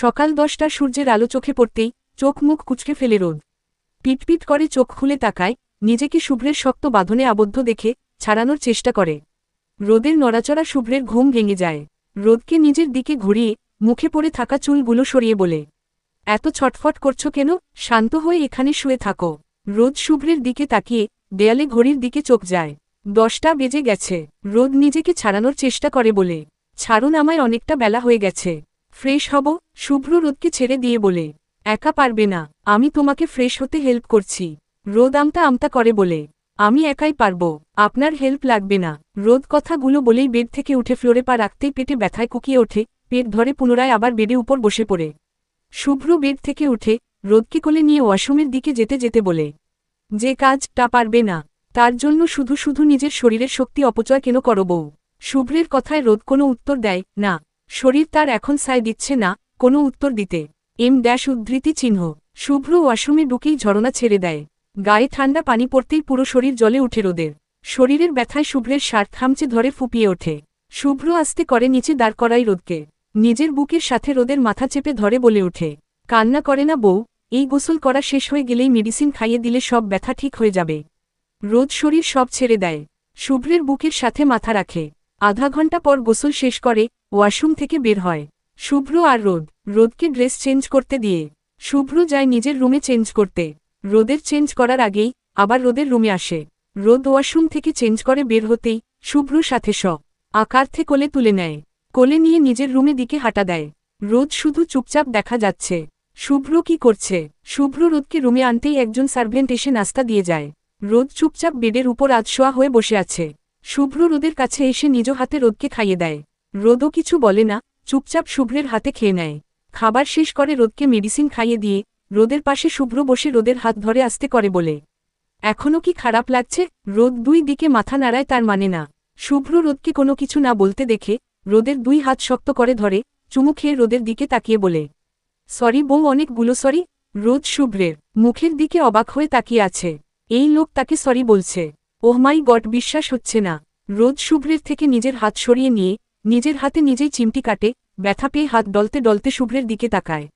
সকাল দশটা সূর্যের আলো চোখে পড়তেই চোখ মুখ কুচকে ফেলে রোদ। পিটপিট করে চোখ খুলে তাকায়, নিজেকে শুভ্রের শক্ত বাঁধনে আবদ্ধ দেখে ছাড়ানোর চেষ্টা করে। রোদের নড়াচড়া শুভ্রের ঘুম ভেঙে যায়। রোদকে নিজের দিকে ঘুরিয়ে মুখে পড়ে থাকা চুলগুলো সরিয়ে বলে, এত ছটফট করছ কেন? শান্ত হয়ে এখানে শুয়ে থাকো। রোদ শুভ্রের দিকে তাকিয়ে দেয়ালে ঘড়ির দিকে চোখ যায়। দশটা বেজে গেছে। রোদ নিজেকে ছাড়ানোর চেষ্টা করে বলে, ছাড়ুন আমায়, অনেকটা বেলা হয়ে গেছে। ফ্রেশ হব, শুভ্র রোদকে ছেড়ে দিয়ে বলে। একা পারবে না, আমি তোমাকে ফ্রেশ হতে হেল্প করছি। রোদ আমতা আমতা করে বলে। আমি একাই পারব, আপনার হেল্প লাগবে না। রোদ কথাগুলো বলেই বেড থেকে উঠে ফ্লোরে পা রাখতেই পেটে ব্যথায় কুকিয়ে ওঠে, পেট ধরে পুনরায় আবার বেডে উপর বসে পড়ে। শুভ্র বেড থেকে উঠে, রোদকে কোলে নিয়ে ওয়াশরুমের দিকে যেতে যেতে বলে। যে কাজটা পারবে না, তার জন্য শুধু শুধু নিজের শরীরের শক্তি অপচয় কেন করো শুভ্রের কথায় রোদ কোনো উত্তর দেয়, না। শরীর তার এখন সায় দিচ্ছে না, কোনো উত্তর দিতে। এম ড্যাশ উদ্ধৃতি চিহ্ন। শুভ্র ওয়াশরুমে ঢুকেই ঝরনা ছেড়ে দেয়। গায়ে ঠান্ডা পানি পড়তেই পুরো শরীর জলে উঠে রোদের। শরীরের ব্যথায় শুভ্রের শার্ট খামচে ধরে ফুপিয়ে ওঠে। শুভ্র আস্তে করে নিচে দাঁড় করাই রোদকে। নিজের বুকের সাথে রোদের মাথা চেপে ধরে বলে ওঠে, কান্না করে না বউ, এই গোসল করা শেষ হয়ে গেলেই মেডিসিন খাইয়ে দিলে সব ব্যথা ঠিক হয়ে যাবে। রোদ শরীর সব ছেড়ে দেয়। শুভ্রের বুকের সাথে মাথা রাখে। আধা ঘণ্টা পর গোসল শেষ করে, ওয়াশরুম থেকে বের হয়। শুভ্র আর রোদ। রোদকে ড্রেস চেঞ্জ করতে দিয়ে। শুভ্র যায় নিজের রুমে চেঞ্জ করতে। রোদের চেঞ্জ করার আগেই আবার রোদের রুমে আসে। রোদ ওয়াশরুম থেকে চেঞ্জ করে বের হতেই শুভ্র সাথে স আকার্থে কোলে তুলে নেয়। কোলে নিয়ে নিজের রুমে দিকে হাঁটা দেয়। রোদ শুধু চুপচাপ দেখা যাচ্ছে। শুভ্র কি করছে? শুভ্র রোদকে রুমে আনতেই একজন সার্ভেন্ট এসে নাস্তা দিয়ে যায়। রোদ চুপচাপ বেডের উপর আধশোয়া হয়ে বসে আছে। শুভ্র রোদের কাছে এসে নিজ হাতে রোদকে খাইয়ে দেয়। রোদও কিছু বলে না, চুপচাপ শুভ্রের হাতে খেয়ে নেয়। খাবার শেষ করে রোদকে মেডিসিন খাইয়ে দিয়ে, রোদের পাশে শুভ্র বসে রোদের হাত ধরে আসতে করে বলে এখনও কি খারাপ লাগছে? রোদ দুই দিকে মাথা নাড়ায় তার মানে না। শুভ্র রোদকে কোনো কিছু না বলতে দেখে, রোদের দুই হাত শক্ত করে ধরে, চুমু খেয়ে রোদের দিকে তাকিয়ে বলে, সরি বউ অনেকগুলো সরি, রোদ শুভ্রের মুখের দিকে অবাক হয়ে তাকিয়ে আছে। এই লোক তাকে সরি বলছে। ওহ মাই গড, বিশ্বাস হচ্ছে না। রোদ শুভ্রের থেকে নিজের হাত সরিয়ে নিয়ে, নিজের হাতে নিজেই চিমটি কাটে, ব্যথা পেয়ে হাত ডলতে ডলতে শুভ্রের দিকে তাকায়।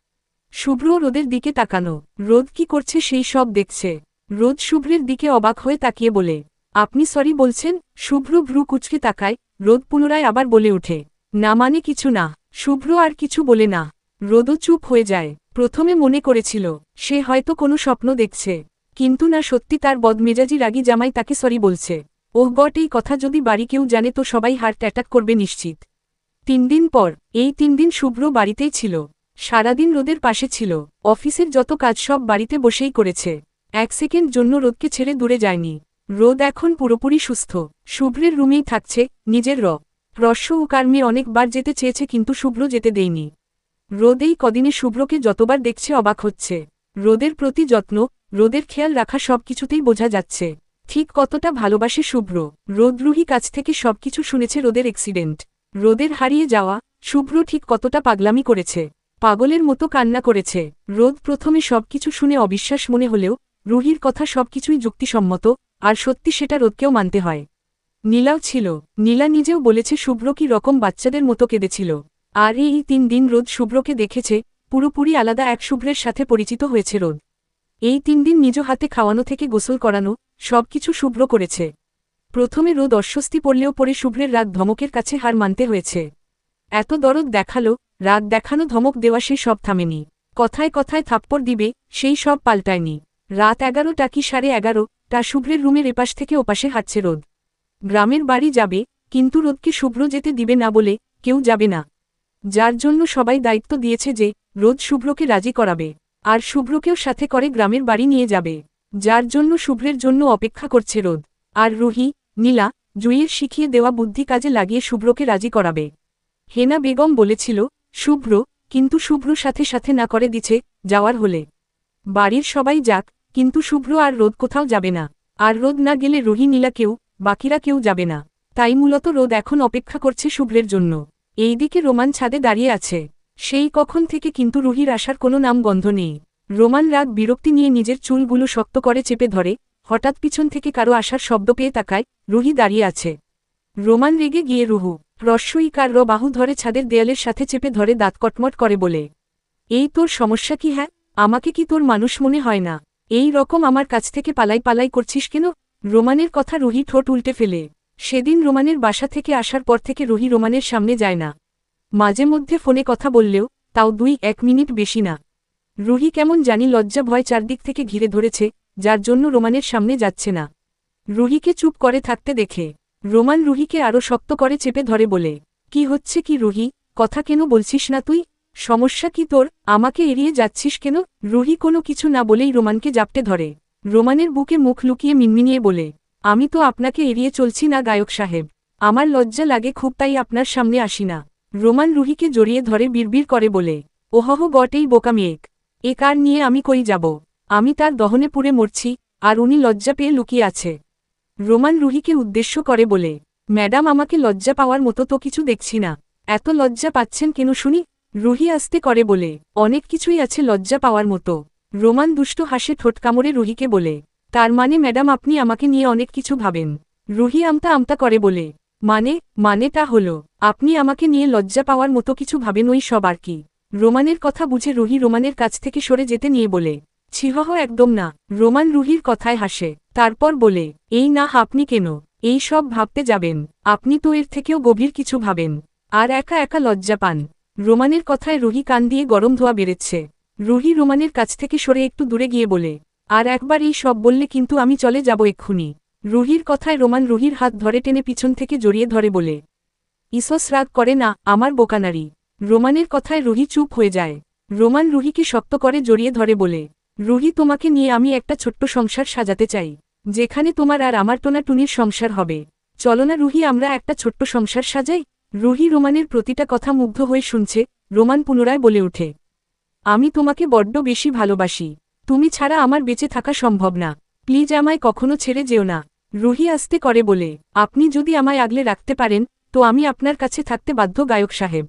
শুভ্র রোদের দিকে তাকানো। রোদ কি করছে সেই সব দেখছে। রোদ শুভ্রের দিকে অবাক হয়ে তাকিয়ে বলে, আপনি সরি বলছেন? শুভ্র ভ্রু কুচকে তাকায়, রোদ পুনরায় আবার বলে ওঠে, না মানে কিছু না। শুভ্র আর কিছু বলে না। রোদও চুপ হয়ে যায়। প্রথমে মনে করেছিল, সে হয়তো কোনো স্বপ্ন দেখছে। কিন্তু না সত্যি তার বদমেজাজি রাগি জামাই তাকে সরি বলছে। ওহ গট এই কথা যদি বাড়ি কেউ জানে তো সবাই হার্ট অ্যাটাক করবে নিশ্চিত। তিন দিন পর, এই তিন দিন শুভ্র বাড়িতেই ছিল। সারাদিন রোদের পাশে ছিল। অফিসের যত কাজ সব বাড়িতে বসেই করেছে। এক সেকেন্ড জন্য রোদকে ছেড়ে দূরে যায়নি। রোদ এখন পুরোপুরি সুস্থ। শুভ্রের রুমেই থাকছে নিজের র। রস্য ও কার্মে অনেকবার যেতে চেয়েছে কিন্তু শুভ্র যেতে দেয়নি। রোদ এই কদিনে শুভ্রকে যতবার দেখছে অবাক হচ্ছে। রোদের প্রতি যত্ন রোদের খেয়াল রাখা সবকিছুতেই বোঝা যাচ্ছে। ঠিক কতটা ভালোবাসে শুভ্র। রোদরুহি কাছ থেকে সবকিছু শুনেছে রোদের অ্যাক্সিডেন্ট রোদের হারিয়ে যাওয়া, শুভ্র ঠিক কতটা পাগলামি করেছে। পাগলের মতো কান্না করেছে। রোদ প্রথমে সবকিছু শুনে অবিশ্বাস মনে হলেও, রুহির কথা সবকিছুই যুক্তিসম্মত, আর সত্যি সেটা রোদকেও মানতে হয়। নীলাও ছিল। নীলা নিজেও বলেছে শুভ্র কি রকম বাচ্চাদের মতো কেঁদেছিল। আর এই তিন দিন রোদ শুভ্রকে দেখেছে, পুরোপুরি আলাদা এক শুভ্রের সাথে পরিচিত হয়েছে রোদ। এই তিন দিন নিজ হাতে খাওয়ানো থেকে গোসল করানো, সবকিছু শুভ্র করেছে। প্রথমে রোদ অস্বস্তি পড়লেও পরে শুভ্রের রাগ ধমকের কাছে হার মানতে হয়েছে। এত দরদ দেখাল রাগ দেখানো ধমক দেওয়া সে সব থামেনি। কথায় কথায় থাপ্পড় দিবে, সেই সব পাল্টায়নি। রাত এগারোটা কি সাড়ে এগারো, তা শুভ্রের রুমের এপাশ থেকে ওপাশে হাঁটছে রোদ। গ্রামের বাড়ি যাবে, কিন্তু রোদকে শুভ্র যেতে দিবে না বলে কেউ যাবে না। যার জন্য সবাই দায়িত্ব দিয়েছে যে, রোদ শুভ্রকে রাজি করাবে। আর শুভ্রকেও সাথে করে গ্রামের বাড়ি নিয়ে যাবে। যার জন্য শুভ্রের জন্য অপেক্ষা করছে রোদ। আর রুহি, নীলা, জুইয়ের শিখিয়ে দেওয়া বুদ্ধি কাজে লাগিয়ে শুভ্রকে রাজি করাবে। হেনা বেগম বলেছিল, শুভ্র, কিন্তু শুভ্র সাথে সাথে না করে দিছে যাওয়ার হলে। বাড়ির সবাই যাক, কিন্তু শুভ্র আর রোদ কোথাও যাবে না। আর রোদ না গেলে রুহি, নীলা কেউ, বাকিরা কেউ যাবে না। তাই মূলত রোদ এখন অপেক্ষা করছে শুভ্রের জন্য। এইদিকে রোমান ছাদে দাঁড়িয়ে আছে। সেই কখন থেকে কিন্তু রুহির আসার কোনো নাম গন্ধ নেই। রোমান রাগ বিরক্তি নিয়ে নিজের চুলগুলো শক্ত করে চেপে ধরে, হঠাৎ পিছন থেকে কারও আসার শব্দ পেয়ে তাকায়, রুহি দাঁড়িয়ে আছে। রোমান রেগে গিয়ে রুহু, রস্যই কার র বাহু ধরে ছাদের দেয়ালের সাথে চেপে ধরে দাঁত কটমট করে বলে, এই তোর সমস্যা কি হ্যাঁ? আমাকে কি তোর মানুষ মনে হয় না? এই রকম আমার কাছ থেকে পালাই পালাই করছিস কেন? রোমানের কথা রুহি ঠোঁট উল্টে ফেলে। সেদিন রোমানের বাসা থেকে আসার পর থেকে রুহি রোমানের সামনে যায় না। মাঝে মধ্যে ফোনে কথা বললেও, তাও দুই এক মিনিট বেশি না। রুহি কেমন জানি লজ্জা ভয় চারদিক থেকে ঘিরে ধরেছে, যার জন্য রোমানের সামনে যাচ্ছে না। রুহিকে চুপ করে থাকতে দেখে। রোমান রুহিকে আরও শক্ত করে চেপে ধরে বলে, কি হচ্ছে কি রুহি? কথা কেন বলছিস না তুই? সমস্যা কি তোর? আমাকে এড়িয়ে যাচ্ছিস কেন? রুহি কোনো কিছু না বলেই রোমানকে জাপটে ধরে। রোমানের বুকে মুখ লুকিয়ে মিনমিনিয়ে বলে, আমি তো আপনাকে এড়িয়ে চলছি না, গায়ক সাহেব। আমার লজ্জা লাগে খুব, তাই আপনার সামনে আসি না। রোমান রুহিকে জড়িয়ে ধরে বিড়বিড় করে বলে, ওহহ গটেই বোকা মেয়েক এ কার নিয়ে আমি কই যাব? আমি তার দহনে পুড়ে মরছি, আর উনি লজ্জা পেয়ে লুকিয়ে আছে রোমান রুহিকে উদ্দেশ্য করে বলে, ম্যাডাম, আমাকে লজ্জা পাওয়ার মতো তো কিছু দেখছি না। এত লজ্জা পাচ্ছেন কেন শুনি রুহি আসতে করে বলে, অনেক কিছুই আছে লজ্জা পাওয়ার মতো রোমান দুষ্ট হাসে ঠোঁট কামড়ে রুহিকে বলে, তার মানে ম্যাডাম, আপনি আমাকে নিয়ে অনেক কিছু ভাবেন রুহি আমতা আমতা করে বলে মানে মানে তা হলো, আপনি আমাকে নিয়ে লজ্জা পাওয়ার মতো কিছু ভাবেন ওই সব আর কি। রোমানের কথা বুঝে রুহি রোমানের কাছ থেকে সরে যেতে নিয়ে বলে, ছিহহ, একদম না। রোমান রুহির কথায় হাসে, তারপর বলে, এই না, আপনি কেন? এই সব ভাবতে যাবেন। আপনি তো এর থেকেও গভীর কিছু ভাবেন। আর একা একা লজ্জা পান। রোমানের কথায় রুহি কান দিয়ে গরম ধোয়া বেড়েছে। রুহি রোমানের কাছ থেকে সরে একটু দূরে গিয়ে বলে, আর একবার এই সব বললে কিন্তু আমি চলে যাব এক্ষুনি। রুহির কথায় রোমান রুহির হাত ধরে টেনে পিছন থেকে জড়িয়ে ধরে বলে, ইসস রাগ করে না, আমার বোকানারি রোমানের কথায় রুহি চুপ হয়ে যায়। রোমান রুহিকে শক্ত করে জড়িয়ে ধরে বলে, রুহি, তোমাকে নিয়ে আমি একটা ছোট্ট সংসার সাজাতে চাই, যেখানে তোমার আর আমার টোনা টুনির সংসার হবে। চলো না রুহি, আমরা একটা ছোট্ট সংসার সাজাই? রুহি রোমানের প্রতিটা কথা মুগ্ধ হয়ে শুনছে, রোমান পুনরায় বলে ওঠে, আমি তোমাকে বড্ড বেশি ভালোবাসি। তুমি ছাড়া আমার বেঁচে থাকা সম্ভব না। প্লিজ আমায় কখনো ছেড়ে যেও না। রুহি আসতে করে বলে, আপনি যদি আমায় আগলে রাখতে পারেন, তো আমি আপনার কাছে থাকতে বাধ্য গায়ক সাহেব।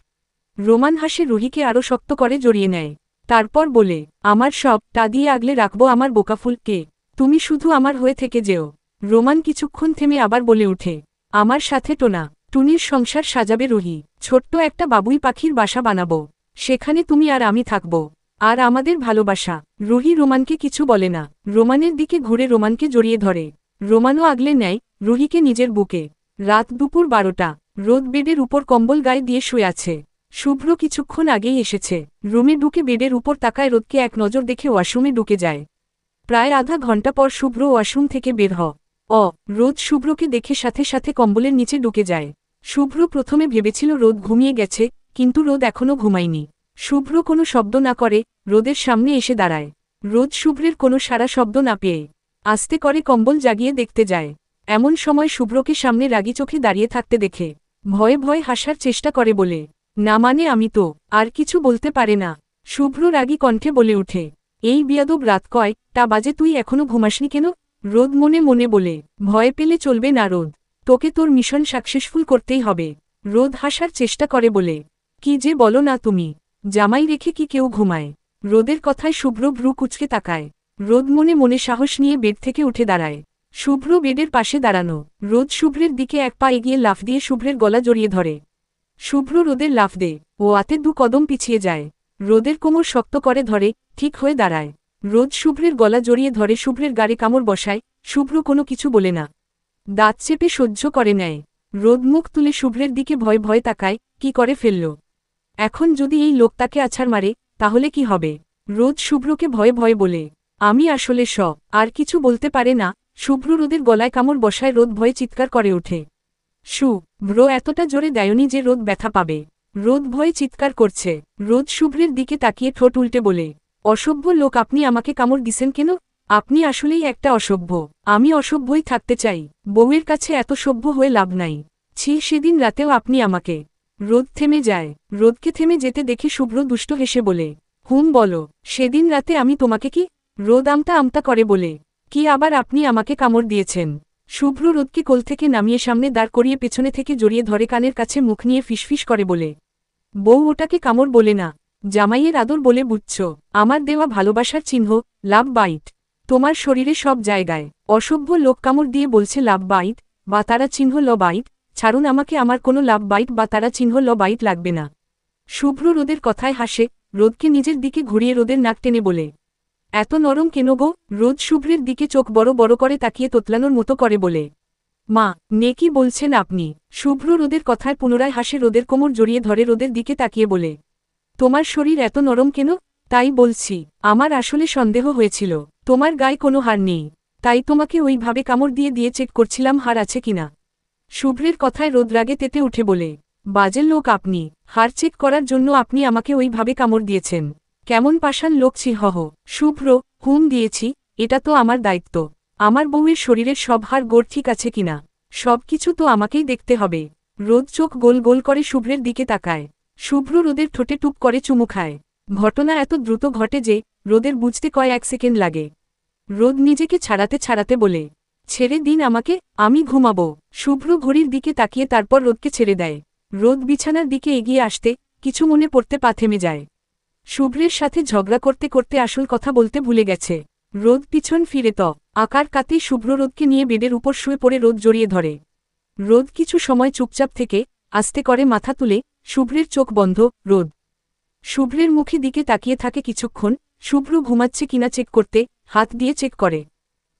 রোমান হাসে রুহিকে আরও শক্ত করে জড়িয়ে নেয়। তারপর বলে, আমার সব, তা দিয়ে আগলে রাখব আমার বোকাফুলকে তুমি শুধু আমার হয়ে থেকে যেও। রোমান কিছুক্ষণ থেমে আবার বলে উঠে আমার সাথে টোনা টুনির সংসার সাজাবে রুহি, ছোট্ট একটা বাবুই পাখির বাসা বানাবো, সেখানে তুমি আর আমি থাকব, আর আমাদের ভালোবাসা। রুহি রোমানকে কিছু বলে না, রোমানের দিকে ঘুরে রোমানকে জড়িয়ে ধরে। রোমানও আগলে নেয় রুহিকে নিজের বুকে। রাত দুপুর বারোটা, রোদ বেডের উপর কম্বল গায়ে দিয়ে শুয়ে আছে। শুভ্র কিছুক্ষণ আগেই এসেছে। রুমে ঢুকে বেডের উপর তাকায় রোদকে এক নজর দেখে ওয়াশরুমে ঢুকে যায়। প্রায় আধা ঘণ্টা পর শুভ্র ওয়াশরুম থেকে বের হ। অ, রোদ শুভ্রকে দেখে সাথে সাথে কম্বলের নিচে ঢুকে যায়। শুভ্র প্রথমে ভেবেছিল রোদ ঘুমিয়ে গেছে, কিন্তু রোদ এখনও ঘুমায়নি। শুভ্র কোনো শব্দ না করে রোদের সামনে এসে দাঁড়ায়। রোদ শুভ্রের কোনো সারা শব্দ না পেয়ে আস্তে করে কম্বল জাগিয়ে দেখতে যায়। এমন সময় শুভ্রকে সামনে রাগি চোখে দাঁড়িয়ে থাকতে দেখে। ভয়ে ভয়ে হাসার চেষ্টা করে বলে, না মানে আমি তো, আর কিছু বলতে পারে না। শুভ্র রাগী কণ্ঠে বলে উঠে এই বিয়াদব রাত কয়, তা বাজে তুই এখনও ঘুমাসনি কেন? রোদ মনে মনে বলে, ভয় পেলে চলবে না রোদ, তোকে তোর মিশন সাকসেসফুল করতেই হবে। রোদ হাসার চেষ্টা করে বলে, কি যে বলো না তুমি, জামাই রেখে কি কেউ ঘুমায়? রোদের কথায় শুভ্র ভ্রু কুচকে তাকায়। রোদ মনে মনে সাহস নিয়ে বেড থেকে উঠে দাঁড়ায়। শুভ্র বেডের পাশে দাঁড়ানো। রোদ শুভ্রের দিকে এক পা এগিয়ে লাফ দিয়ে শুভ্রের গলা জড়িয়ে ধরে। শুভ্র রোদের লাফ দে, ও আতে দু কদম পিছিয়ে যায়। রোদের কোমর শক্ত করে ধরে, ঠিক হয়ে দাঁড়ায়। রোদ শুভ্রের গলা জড়িয়ে ধরে শুভ্রের গাড়ি কামড় বসায়, শুভ্র কোনো কিছু বলে না। দাঁত চেপে সহ্য করে নেয়। রোদ মুখ তুলে শুভ্রের দিকে ভয় ভয় তাকায়, কি করে ফেলল? এখন যদি এই লোক তাকে আছাড় মারে, তাহলে কি হবে? রোদ শুভ্রকে ভয়ে ভয়ে বলে আমি আসলে স, আর কিছু বলতে পারে না শুভ্র রোদের গলায় কামড় বসায় রোদ ভয়ে চিৎকার করে ওঠে। সু, ব্রো এতটা জোরে দেয়নি যে রোদ ব্যথা পাবে। রোদ ভয়ে চিৎকার করছে। রোদ শুভ্রের দিকে তাকিয়ে ঠোঁট উল্টে বলে, অসভ্য লোক, আপনি আমাকে কামড় দিছেন কেন? আপনি আসলেই একটা অসভ্য। আমি অসভ্যই থাকতে চাই। বউয়ের কাছে এত সভ্য হয়ে লাভ নাই। ছি, সেদিন রাতেও আপনি আমাকে রোদ থেমে যায়। রোদকে থেমে যেতে দেখে শুভ্র দুষ্ট হেসে বলে, হুম, বলো। সেদিন রাতে আমি তোমাকে কি রোদ আমতা আমতা করে বলে, কি আবার আপনি আমাকে কামড় দিয়েছেন? শুভ্র রোদকে কোল থেকে নামিয়ে সামনে দাঁড় করিয়ে পেছনে থেকে জড়িয়ে ধরে কানের কাছে মুখ নিয়ে ফিসফিস করে বলে, বউ ওটাকে কামড় বলে না, জামাইয়ের আদর বলে বুঝছ, আমার দেওয়া ভালোবাসার চিহ্ন, লাভ বাইট, তোমার শরীরে সব জায়গায় অসভ্য লোক কামড় দিয়ে বলছে লাভ বাইট, বা তারা চিহ্ন ল বাইট, ছাড়ুন আমাকে আমার কোনো লাভ বাইট বা তারা চিহ্ন ল বাইট লাগবে না। শুভ্র রোদের কথায় হাসে, রোদকে নিজের দিকে ঘুরিয়ে রোদের নাক টেনে বলে এত নরম কেন গো? রোদ শুভ্রের দিকে চোখ বড় বড় করে তাকিয়ে তোতলানোর মতো করে বলে। মা, নে কি বলছেন আপনি? শুভ্র রোদের কথায় পুনরায় হাসে রোদের কোমর জড়িয়ে ধরে রোদের দিকে তাকিয়ে বলে। তোমার শরীর এত নরম কেন? তাই বলছি, আমার আসলে সন্দেহ হয়েছিল। তোমার গায়ে কোনো হার নেই। তাই তোমাকে ওইভাবে কামড় দিয়ে দিয়ে চেক করছিলাম হার আছে কিনা। শুভ্রের কথায় রোদ রাগে তেতে উঠে বলে বাজের লোক আপনি। হার চেক করার জন্য আপনি আমাকে ওইভাবে কামড় দিয়েছেন। কেমন পাষাণ লোক হহ, শুভ্র, হুম দিয়েছি, এটা তো আমার দায়িত্ব। আমার বউয়ের শরীরের সব হার গোড় ঠিক আছে কিনা? সব কিছু তো আমাকেই দেখতে হবে। রোদ চোখ গোল গোল করে শুভ্রের দিকে তাকায়। শুভ্র রোদের ঠোঁটে টুপ করে চুমু খায়। ঘটনা এত দ্রুত ঘটে যে, রোদের বুঝতে কয় এক সেকেন্ড লাগে। রোদ নিজেকে ছাড়াতে ছাড়াতে বলে, ছেড়ে দিন আমাকে, আমি ঘুমাবো। শুভ্র ঘড়ির দিকে তাকিয়ে তারপর রোদকে ছেড়ে দেয়। রোদ বিছানার দিকে এগিয়ে আসতে কিছু মনে পড়তে পা থেমে যায়। শুভ্রের সাথে ঝগড়া করতে করতে আসল কথা বলতে ভুলে গেছে। রোদ পিছন ফিরে ত। আকার কাতেই শুভ্র রোদকে নিয়ে বেডের উপর শুয়ে পড়ে রোদ জড়িয়ে ধরে। রোদ কিছু সময় চুপচাপ থেকে আস্তে করে মাথা তুলে শুভ্রের চোখ বন্ধ, রোদ। শুভ্রের মুখে দিকে তাকিয়ে থাকে কিছুক্ষণ, শুভ্র ঘুমাচ্ছে কিনা চেক করতে, হাত দিয়ে চেক করে।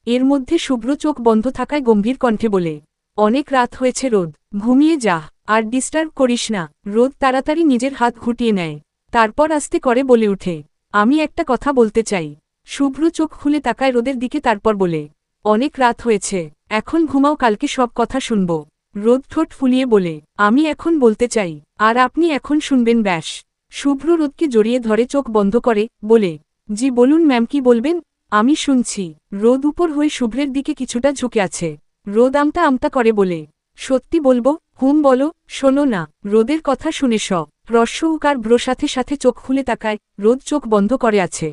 এর মধ্যে শুভ্র চোখ বন্ধ থাকায় গম্ভীর কণ্ঠে বলে, অনেক রাত হয়েছে রোদ, ঘুমিয়ে যা, আর ডিস্টার্ব করিস না। রোদ তাড়াতাড়ি নিজের হাত ঘুটিয়ে নেয়। তারপর আস্তে করে বলে উঠে, আমি একটা কথা বলতে চাই। শুভ্র চোখ খুলে তাকায় রোদের দিকে, তারপর বলে, অনেক রাত হয়েছে, এখন ঘুমাও, কালকে সব কথা শুনব। রোদ ঠোঁট ফুলিয়ে বলে, আমি এখন বলতে চাই, আর আপনি এখন শুনবেন, ব্যাস। শুভ্র রোদকে জড়িয়ে ধরে চোখ বন্ধ করে, বলে, জি, বলুন ম্যাম, কি বলবেন? আমি শুনছি। রোদ উপর হয়ে শুভ্রের দিকে কিছুটা ঝুঁকে আছে। রোদ আমতা আমতা করে বলে, সত্যি বলব, হুম বলো, শোনো না, রোদের কথা শুনে স রস্য উকার ব্রো সাথে সাথে চোখ খুলে তাকায়, রোদ চোখ বন্ধ করে আছে।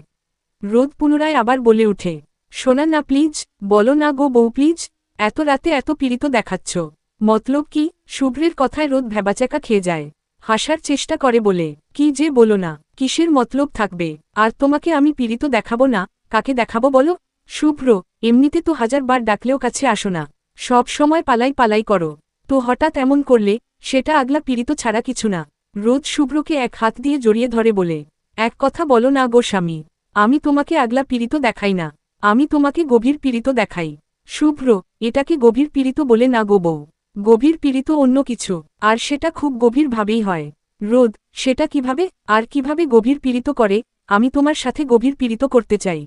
রোদ পুনরায় আবার বলে উঠে শোনা না প্লিজ, বলো না গো বউ প্লিজ, এত রাতে এত পীড়িত দেখাচ্ছ। মতলব কি, শুভ্রের কথায় রোদ ভ্যাবাচাকা খেয়ে যায়। হাসার চেষ্টা করে বলে, কি যে বলো না, কিসের মতলব থাকবে, আর তোমাকে আমি পীড়িত দেখাবো না, কাকে দেখাবো বলো? শুভ্র, এমনিতে তো হাজারবার ডাকলেও কাছে আসো না, সব সময় পালাই পালাই করো। তো হঠাৎ এমন করলে, সেটা আগলা পীড়িত ছাড়া কিছু না। রোদ শুভ্রকে এক হাত দিয়ে জড়িয়ে ধরে বলে, এক কথা বলো না গো স্বামী, আমি তোমাকে আগলা পীড়িত দেখাই না, আমি তোমাকে গভীর পীড়িত দেখাই। শুভ্র, এটাকে গভীর পীড়িত বলে না গো বউ। গভীর পীড়িত অন্য কিছু, আর সেটা খুব গভীরভাবেই হয়। রোদ, সেটা কীভাবে, আর কীভাবে গভীর পীড়িত করে, আমি তোমার সাথে গভীর পীড়িত করতে চাই।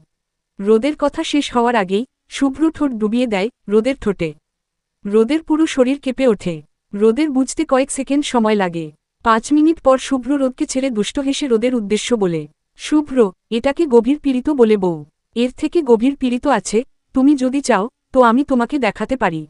রোদের কথা শেষ হওয়ার আগেই, শুভ্র ঠোঁট ডুবিয়ে দেয় রোদের ঠোঁটে। রোদের পুরো শরীর কেঁপে ওঠে। রোদের বুঝতে কয়েক সেকেন্ড সময় লাগে। পাঁচ মিনিট পর শুভ্র রোদকে ছেড়ে দুষ্ট হেসে রোদের উদ্দেশ্য বলে, শুভ্র, এটাকে গভীর পীড়িত বলে বউ। এর থেকে গভীর পীড়িত আছে, তুমি যদি চাও, তো আমি তোমাকে দেখাতে পারি।